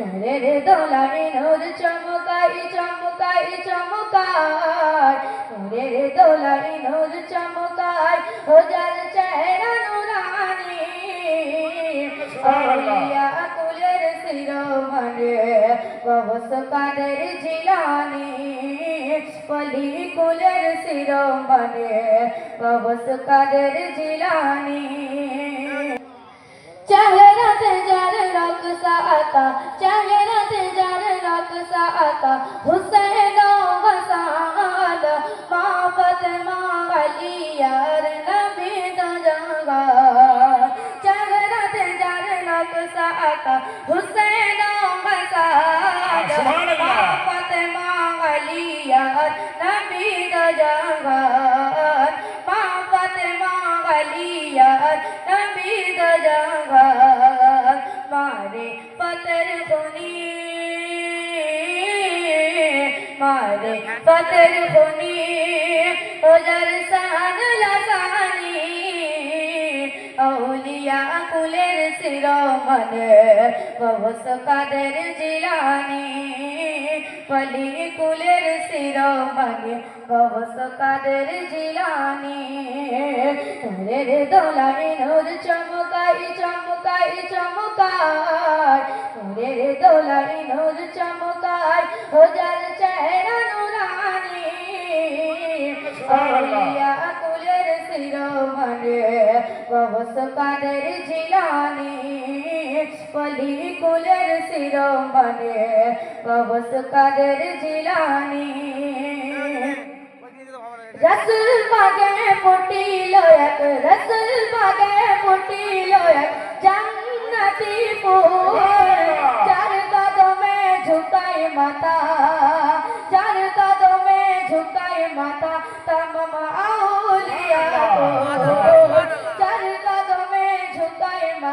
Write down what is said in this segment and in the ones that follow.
নূরের দোলায় নূর চমকাই চমকাই চমকাই। নূরের দোলায় নূর চমকাই ও যার চেহারা নুরানি। আউলিয়া কুলের শিরোমণি গবস কাদের জিলানি পলি কুলের শিরোমণি গবস কাদের জিলানি চেহারাতে যার নকশা আতা চেহারাতে যার নকশা আতা হুসেন হাসান মা ফাতেমা আলিয়ার নবী তো জাগা চেহারাতে যার নকশা আতা হুসেন হাসান মা ফাতেমা আলিয়ার নবী তো নবী তো জাগা মারে পতর খুনি মারে পতর খুনি ওজর আউলিয়া কুলের শিরোমণি গবস কাদের জিলানি? পলি কুলের শিরোমণি গবস কাদের জিলানি? নূরের দোলায় নূর চমকাই চমকাই চমকাই নূরের দোলায় নূর চমকাই ও যার গবস কাদের জিলানি পলি কুলের শিরোমণি গবস কাদের জিলানি রসুল বাগে ফুটিল এক রসুল বাগে ফুটিল এক জান্নাতি ফুল চার কদমে ঝুকাই মাতা চার কদমে ঝুকাই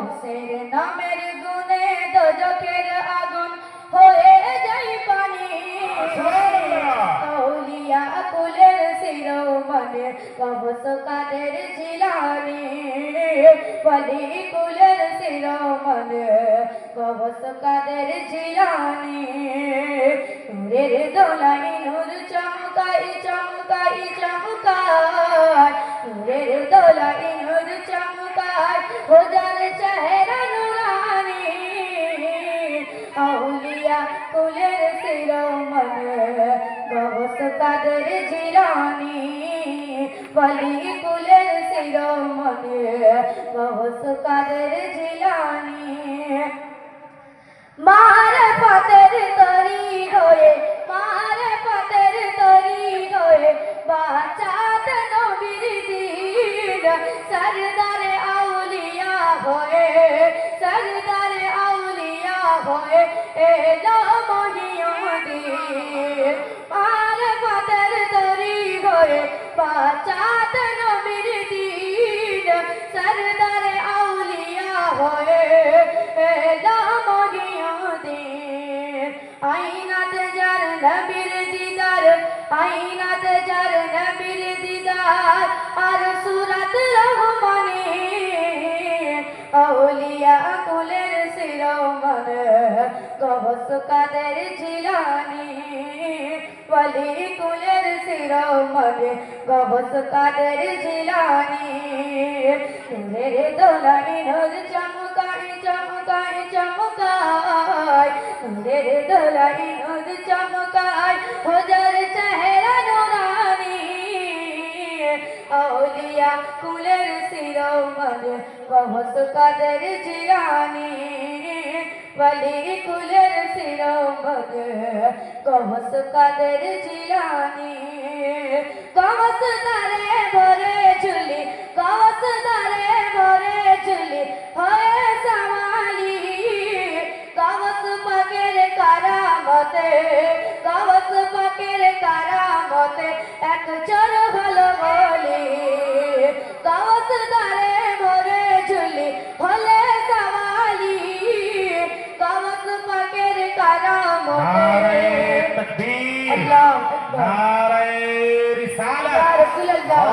গৌসের নামের গুণে দজকের আগুন হয়ে যাই পানি। আউলিয়া কুলের শিরোমণি কবস কাদের জিলানি? বলি কুলের শিরোমণি কবস কাদের জিলানি? নূরের দোলাই, নূর চমকাই চমকাই চমকাই। নূরের দোলাই, নূর চমকাই ও যার বলি কুলের শিরোমণি গবস কাদের জিলানি। মার পথের তরি হয়ে, মার পথের তরি হয়ে, বাঁচাত নবীর দিন। সরদারে আউলিয়া হয়ে, সরদারে আউলিয়া হয়ে এলো মহিউদ্দিন মার পথের তরি হয়ে, বাঁচাত নবীর দিদার আইনাতে যার নবীর দিদার, আর সুরত রহমানি আউলিয়া কুলের শিরোমণ গবস কাদের জিলানি বলি কুলের শিরোমণ গবস কাদের জিলানি নূরের দোলাই নূর চমকাই চমকাই চমকাই নূরের দোলাই নূর চমকাই হজার চেহারা নুরানি। আউলিয়া কুলের শিরোমণ গবস কাদের জিলানি বলি কুলের শিরোমণ গবস কাদের জিলানি গবস তারে ভরে ঝুলি চর ভালো বলে গাওয়াত দারে ভরে ঝুলে হলে সওয়ালি গাওয়াত পাকের কারাম নারে তকবীর আল্লাহু আকবার নারে রিসালাত। রাসূলুল্লাহ।